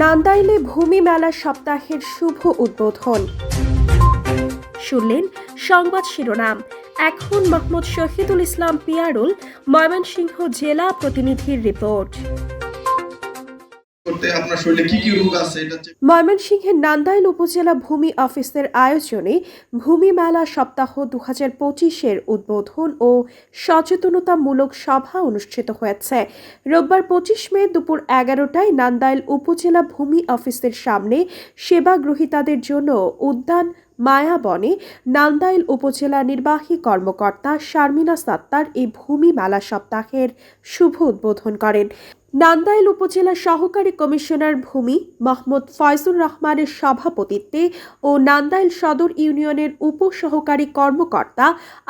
নান্দাইলে ভূমি মেলা সপ্তাহের শুভ উদ্বোধন। শুনলেন সংবাদ শিরোনাম। এখন মোহাম্মদ শহীদুল ইসলাম পিয়ারুল, ময়মনসিংহ জেলা প্রতিনিধির রিপোর্ট। করতে আপনার শরীরে কি কি রোগ আছে এটা ময়মনসিংহের নান্দাইল উপজেলা ভূমি অফিসের আয়োজনে ভূমি মেলা সপ্তাহ দু হাজার পঁচিশের উদ্বোধন ও সচেতনতামূলক সভা অনুষ্ঠিত হয়েছে। রোববার পঁচিশ মে দুপুর এগারোটায় নান্দাইল উপজেলা ভূমি অফিসের সামনে সেবা গ্রহীতাদের জন্য উদ্যান মায়াবনে নান্দাইল উপজেলা নির্বাহী কর্মকর্তা শারমিনা সাত্তার এই ভূমি মেলা সপ্তাহের শুভ উদ্বোধন করেন। নান্দাইল উপজেলা সহকারী কমিশনার ভূমি মোহাম্মদ ফয়জুর রহমানের সভাপতিত্বে ও নান্দাইল সদর ইউনিয়নের উপসহকারী কর্মকর্তা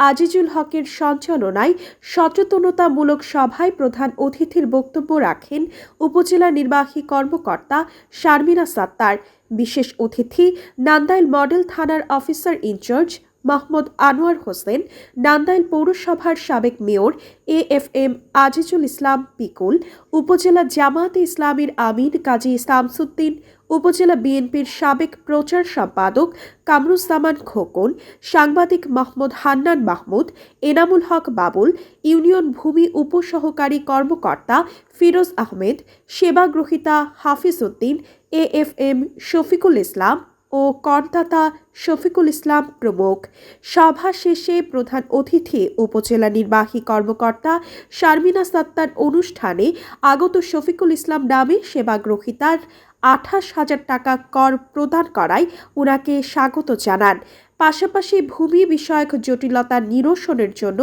আজিজুল হকের সঞ্চালনায় সচেতনতামূলক সভায় প্রধান অতিথির বক্তব্য রাখেন উপজেলা নির্বাহী কর্মকর্তা শারমিনা সাত্তার। বিশেষ অতিথি নান্দাইল মডেল থানার অফিসার ইনচার্জ মোহাম্মদ আনোয়ার হোসেন, নান্দাইল পৌরসভার সাবেক mayor A F M Azizul Islam Pikul উপজেলা জামায়াতে ইসলামীর আমির কাজী শামসুদ্দিন, উপজেলা বিএনপির সাবেক প্রচার সম্পাদক কামরুজ্জামান খোকন, সাংবাদিক মাহমুদ হান্নান মাহমুদ, এনামুল হক বাবুল, ইউনিয়ন ভূমি উপসহকারী কর্মকর্তা Firoz Ahmed, সেবাগ্রহীতা Hafiz Uddin A F M Shafiqul Islam ও করদাতা শফিকুল ইসলাম প্রমুখ। সভা শেষে প্রধান অতিথি, উপজেলা নির্বাহী কর্মকর্তা শারমিনা সাত্তার অনুষ্ঠানে আগত শফিকুল ইসলাম নামে সেবাগ্রহীতার আঠাশ হাজার টাকা কর প্রদান করায় ওনাকে স্বাগত জানান। পাশাপাশি ভূমি বিষয়ক জটিলতা নিরসনের জন্য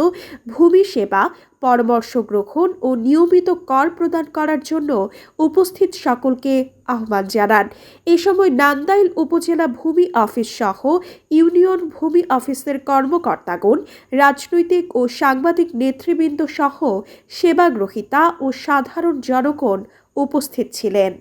ভূমি সেবা পরামর্শ গ্রহণ ও নিয়মিত কর প্রদান করার জন্য উপস্থিত সকলকে আহ্বান জানান। এ সময় নান্দাইল উপজেলা ভূমি অফিস সহ ইউনিয়ন ভূমি অফিসের কর্মকর্তাগণ, রাজনৈতিক ও সাংবাদিক নেতৃবৃন্দ সহ সেবাগ্রহিতা ও সাধারণ জনগণ উপস্থিত ছিলেন।